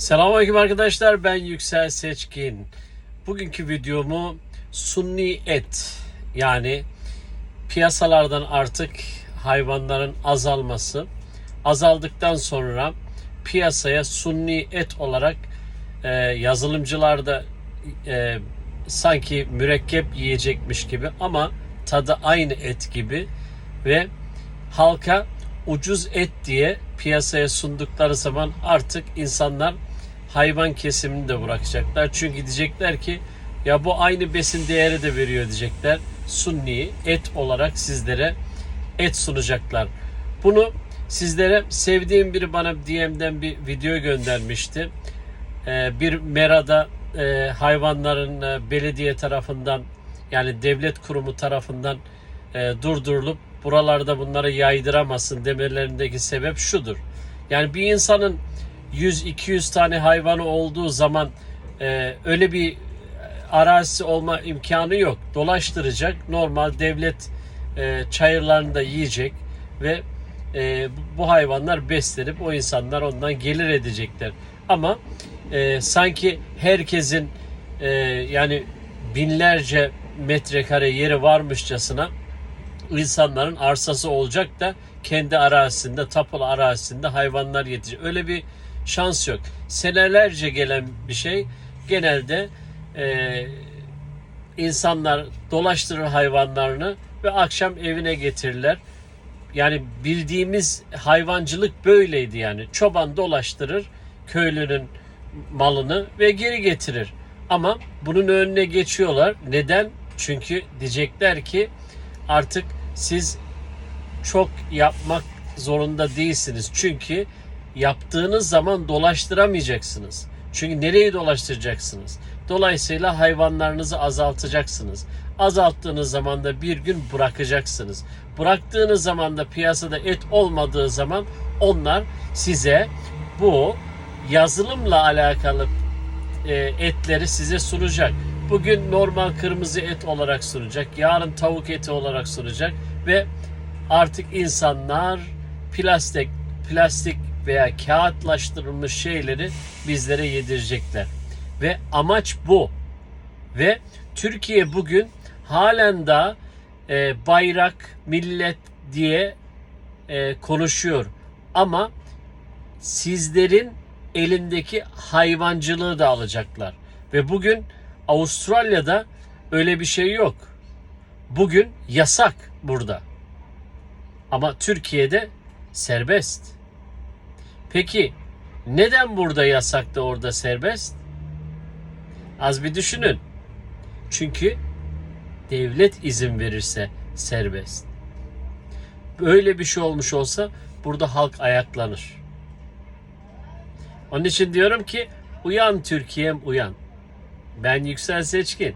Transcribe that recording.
Selamünaleyküm arkadaşlar. Ben Yüksel Seçkin. Bugünkü videomu sunni et yani piyasalardan artık hayvanların azalması azaldıktan sonra piyasaya sunni et olarak e, yazılımcılar e, sanki mürekkep yiyecekmiş gibi ama tadı aynı et gibi ve halka ucuz et diye piyasaya sundukları zaman artık insanlar hayvan kesimini de bırakacaklar. Çünkü diyecekler ki ya bu aynı besin değeri de veriyor diyecekler. Sunni et olarak sizlere et sunacaklar. Bunu sizlere sevdiğim biri bana DM'den bir video göndermişti. Ee, bir merada e, hayvanların e, belediye tarafından yani devlet kurumu tarafından e, durdurulup buralarda bunları yaydıramasın demelerindeki sebep şudur. Yani bir insanın 100-200 tane hayvanı olduğu zaman e, öyle bir arazisi olma imkanı yok. Dolaştıracak. Normal devlet e, çayırlarında yiyecek ve e, bu hayvanlar beslenip o insanlar ondan gelir edecekler. Ama e, sanki herkesin e, yani binlerce metrekare yeri varmışçasına insanların arsası olacak da kendi arazisinde, tapulu arazisinde hayvanlar yetecek. Öyle bir şans yok. Senelerce gelen bir şey genelde e, insanlar dolaştırır hayvanlarını ve akşam evine getirirler. Yani bildiğimiz hayvancılık böyleydi yani. Çoban dolaştırır köylünün malını ve geri getirir. Ama bunun önüne geçiyorlar. Neden? Çünkü diyecekler ki artık siz çok yapmak zorunda değilsiniz. Çünkü yaptığınız zaman dolaştıramayacaksınız. Çünkü nereyi dolaştıracaksınız? Dolayısıyla hayvanlarınızı azaltacaksınız. Azalttığınız zaman da bir gün bırakacaksınız. Bıraktığınız zaman da piyasada et olmadığı zaman onlar size bu yazılımla alakalı e, etleri size sunacak. Bugün normal kırmızı et olarak sunacak. Yarın tavuk eti olarak sunacak ve artık insanlar plastik plastik veya kağıtlaştırılmış şeyleri bizlere yedirecekler. Ve amaç bu. Ve Türkiye bugün halen daha e, bayrak, millet diye e, konuşuyor. Ama sizlerin elindeki hayvancılığı da alacaklar. Ve bugün Avustralya'da öyle bir şey yok. Bugün yasak burada. Ama Türkiye'de serbest. Peki neden burada yasak da orada serbest? Az bir düşünün. Çünkü devlet izin verirse serbest. Böyle bir şey olmuş olsa burada halk ayaklanır. Onun için diyorum ki uyan Türkiye'm uyan. Ben Yüksel Seçkin.